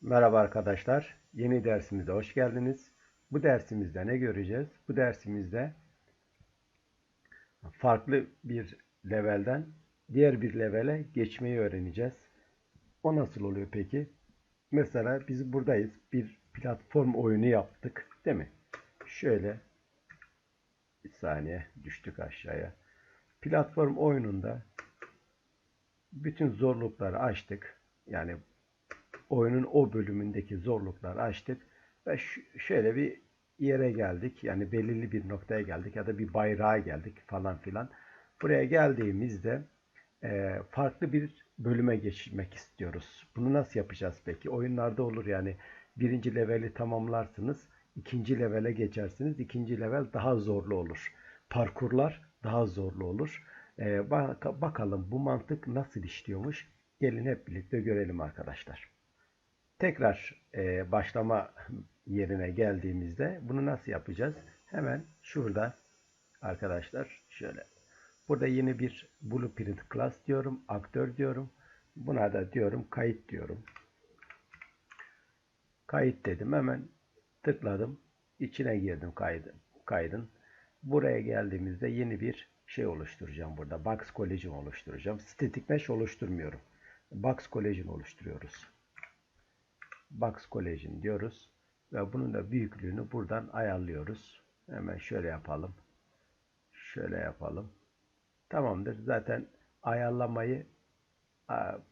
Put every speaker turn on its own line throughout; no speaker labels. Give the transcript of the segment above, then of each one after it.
Merhaba arkadaşlar. Yeni dersimize hoş geldiniz. Bu dersimizde ne göreceğiz? Bu dersimizde farklı bir levelden diğer bir levele geçmeyi öğreneceğiz. O nasıl oluyor peki? Mesela biz buradayız. Bir platform oyunu yaptık. Değil mi? Şöyle bir saniye düştük aşağıya. Platform oyununda bütün zorlukları açtık. Yani oyunun o bölümündeki zorlukları açtık ve şöyle bir yere geldik. Yani belirli bir noktaya geldik ya da bir bayrağa geldik falan filan. Buraya geldiğimizde e, farklı bir bölüme geçmek istiyoruz. Bunu nasıl yapacağız peki? Oyunlarda olur yani birinci leveli tamamlarsınız. ikinci levele geçersiniz. ikinci level daha zorlu olur. Parkurlar daha zorlu olur. E, bak bakalım bu mantık nasıl işliyormuş? Gelin hep birlikte görelim arkadaşlar. Tekrar e, başlama yerine geldiğimizde bunu nasıl yapacağız? Hemen şurada arkadaşlar şöyle. Burada yeni bir blueprint class diyorum. Aktör diyorum. Buna da diyorum kayıt diyorum. Kayıt dedim. Hemen tıkladım. İçine girdim kaydın. kaydın. Buraya geldiğimizde yeni bir şey oluşturacağım burada. Box Collision oluşturacağım. Static Mesh oluşturmuyorum. Box Collision oluşturuyoruz. Box Collision diyoruz. Ve bunun da büyüklüğünü buradan ayarlıyoruz. Hemen şöyle yapalım. Şöyle yapalım. Tamamdır. Zaten ayarlamayı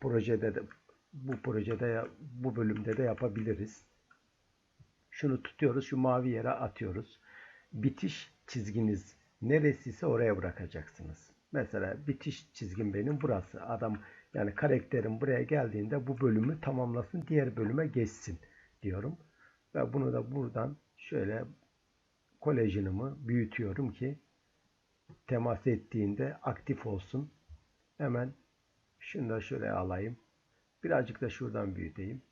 projede de bu projede bu bölümde de yapabiliriz. Şunu tutuyoruz. Şu mavi yere atıyoruz. Bitiş çizginiz neresiyse oraya bırakacaksınız. Mesela bitiş çizgim benim burası. Adam yani karakterim buraya geldiğinde bu bölümü tamamlasın, diğer bölüme geçsin diyorum. Ve bunu da buradan şöyle kolejinimi büyütüyorum ki temas ettiğinde aktif olsun. Hemen şunu da şöyle alayım. Birazcık da şuradan büyüteyim.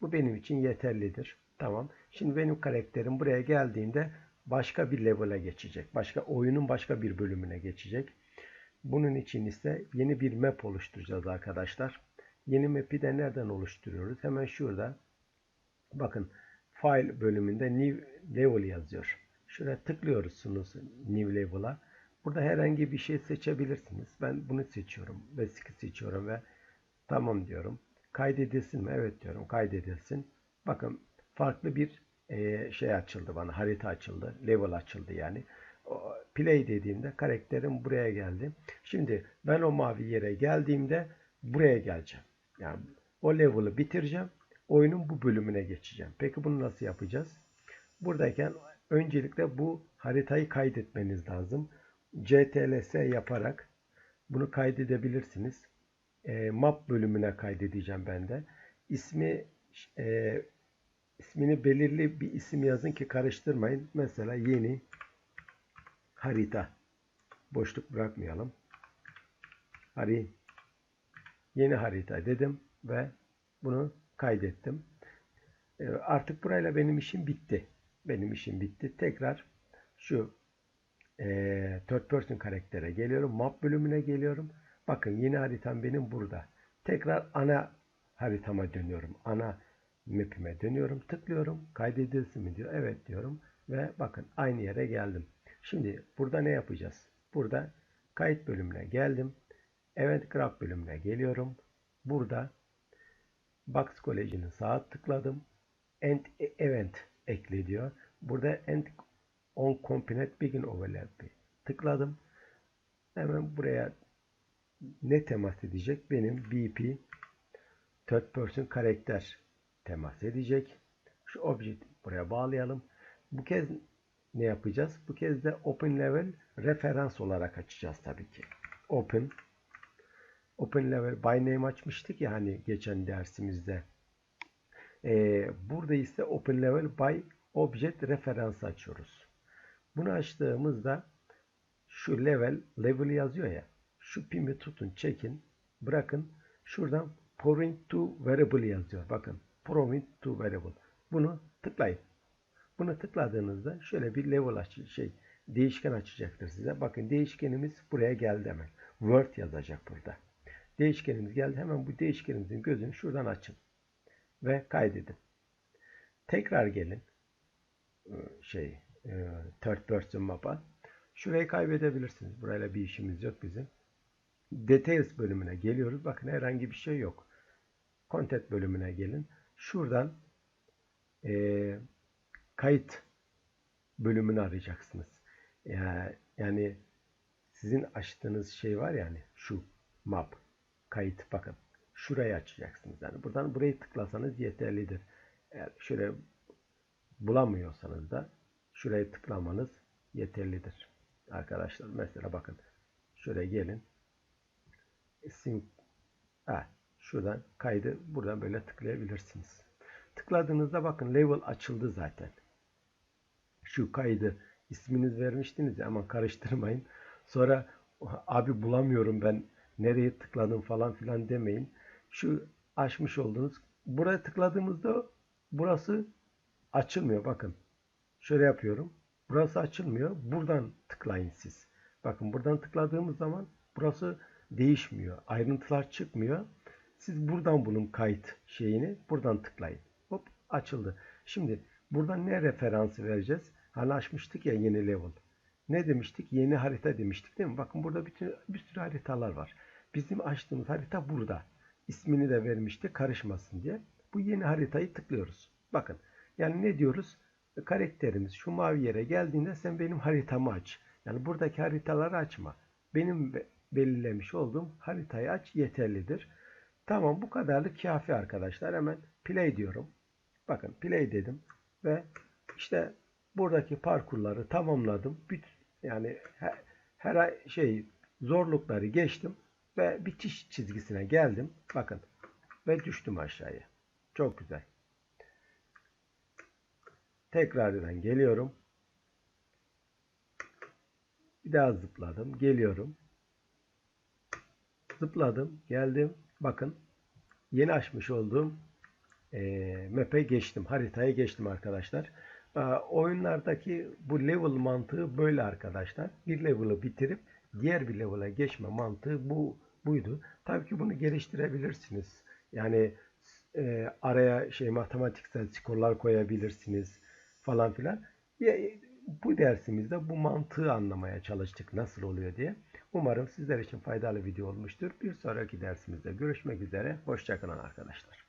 Bu benim için yeterlidir. Tamam. Şimdi benim karakterim buraya geldiğinde başka bir level'a geçecek. Başka oyunun başka bir bölümüne geçecek. Bunun için ise yeni bir map oluşturacağız arkadaşlar. Yeni map'i de nereden oluşturuyoruz? Hemen şurada. Bakın file bölümünde new level yazıyor. Şuraya tıklıyorsunuz new level'a. Burada herhangi bir şey seçebilirsiniz. Ben bunu seçiyorum. Basic seçiyorum ve tamam diyorum. Kaydedilsin mi? Evet diyorum. Kaydedilsin. Bakın farklı bir şey açıldı bana. Harita açıldı. Level açıldı yani play dediğimde karakterim buraya geldi. Şimdi ben o mavi yere geldiğimde buraya geleceğim. Yani o level'ı bitireceğim. Oyunun bu bölümüne geçeceğim. Peki bunu nasıl yapacağız? Buradayken öncelikle bu haritayı kaydetmeniz lazım. CTLS yaparak bunu kaydedebilirsiniz. E, map bölümüne kaydedeceğim ben de. İsmi e, ismini belirli bir isim yazın ki karıştırmayın. Mesela yeni harita. Boşluk bırakmayalım. Hari yeni harita dedim ve bunu kaydettim. Ee, artık burayla benim işim bitti. Benim işim bitti. Tekrar şu e, third person karaktere geliyorum. Map bölümüne geliyorum. Bakın yeni haritam benim burada. Tekrar ana haritama dönüyorum. Ana map'ime dönüyorum. Tıklıyorum. Kaydedilsin mi diyor. Evet diyorum. Ve bakın aynı yere geldim. Şimdi burada ne yapacağız? Burada kayıt bölümüne geldim. Event Graph bölümüne geliyorum. Burada Box Collision'ı sağa tıkladım. End Event ekle diyor. Burada End on Component Begin Overlap'i tıkladım. Hemen buraya ne temas edecek? Benim BP Third Person karakter temas edecek. Şu object buraya bağlayalım. Bu kez ne yapacağız? Bu kez de Open Level referans olarak açacağız tabii ki. Open Open Level by name açmıştık ya hani geçen dersimizde. Ee, burada ise Open Level by Object referans açıyoruz. Bunu açtığımızda şu level level yazıyor ya. Şu pimi tutun, çekin, bırakın. Şuradan point to variable yazıyor. Bakın point to variable. Bunu tıklayın. Bunu tıkladığınızda şöyle bir level aç şey değişken açacaktır size. Bakın değişkenimiz buraya geldi hemen. Word yazacak burada. Değişkenimiz geldi. Hemen bu değişkenimizin gözünü şuradan açın. ve kaydedin. Tekrar gelin e, şey e, third person map'a. Şurayı kaybedebilirsiniz. Burayla bir işimiz yok bizim. Details bölümüne geliyoruz. Bakın herhangi bir şey yok. Content bölümüne gelin. Şuradan e, kayıt bölümünü arayacaksınız. Yani, sizin açtığınız şey var yani şu map kayıt bakın şurayı açacaksınız. Yani buradan burayı tıklasanız yeterlidir. Eğer şöyle bulamıyorsanız da şurayı tıklamanız yeterlidir. Arkadaşlar mesela bakın şuraya gelin. Sim ha, şuradan kaydı buradan böyle tıklayabilirsiniz. Tıkladığınızda bakın level açıldı zaten. Şu kaydı isminiz vermiştiniz ya ama karıştırmayın. Sonra abi bulamıyorum ben nereye tıkladım falan filan demeyin. Şu açmış olduğunuz buraya tıkladığımızda burası açılmıyor bakın. Şöyle yapıyorum. Burası açılmıyor. Buradan tıklayın siz. Bakın buradan tıkladığımız zaman burası değişmiyor. Ayrıntılar çıkmıyor. Siz buradan bulun kayıt şeyini. Buradan tıklayın. Hop açıldı. Şimdi buradan ne referansı vereceğiz? Hani ya yeni level. Ne demiştik? Yeni harita demiştik değil mi? Bakın burada bütün bir sürü haritalar var. Bizim açtığımız harita burada. İsmini de vermiştik karışmasın diye. Bu yeni haritayı tıklıyoruz. Bakın yani ne diyoruz? Karakterimiz şu mavi yere geldiğinde sen benim haritamı aç. Yani buradaki haritaları açma. Benim belirlemiş olduğum haritayı aç yeterlidir. Tamam bu kadarlık kafi arkadaşlar. Hemen play diyorum. Bakın play dedim ve işte buradaki parkurları tamamladım. Yani her, her şey zorlukları geçtim ve bitiş çizgisine geldim. Bakın ve düştüm aşağıya. Çok güzel. Tekrardan geliyorum. Bir daha zıpladım. Geliyorum. Zıpladım. Geldim. Bakın. Yeni açmış olduğum e, map'e geçtim. Haritaya geçtim arkadaşlar. E, oyunlardaki bu level mantığı böyle arkadaşlar. Bir level'ı bitirip diğer bir level'a geçme mantığı bu buydu. Tabii ki bunu geliştirebilirsiniz. Yani e, araya şey matematiksel skorlar koyabilirsiniz falan filan. Bu dersimizde bu mantığı anlamaya çalıştık nasıl oluyor diye. Umarım sizler için faydalı video olmuştur. Bir sonraki dersimizde görüşmek üzere. Hoşçakalın arkadaşlar.